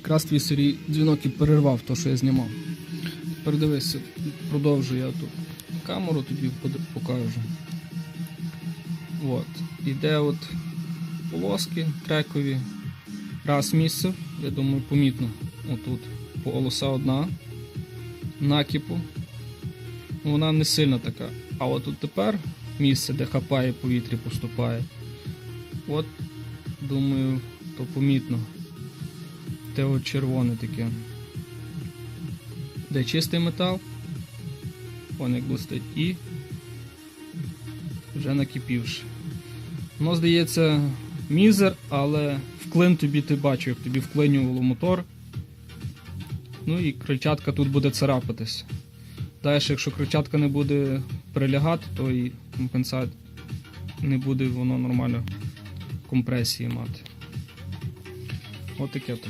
Якраз твій сирій дзвінок і перервав те, що я знімав. Тепер дивись, продовжую я тут камеру тобі покажу. От. Іде от полоски трекові. Раз місце, я думаю, помітно. Отут полоса одна. Накипу. Ну, Вона не сильно така. А от тут тепер місце, де хапає повітря, поступає. От, думаю, то помітно. Те от червоне таке. Де чистий метал. Як блистить. І вже накипівши. Воно здається мізер, але вклин тобі ти бачив, як тобі вклинювало мотор. Ну і крильчатка тут буде царапатись. Далі, якщо крильчатка не буде прилягати, то і компенсат не буде воно нормально компресії мати. От таке то.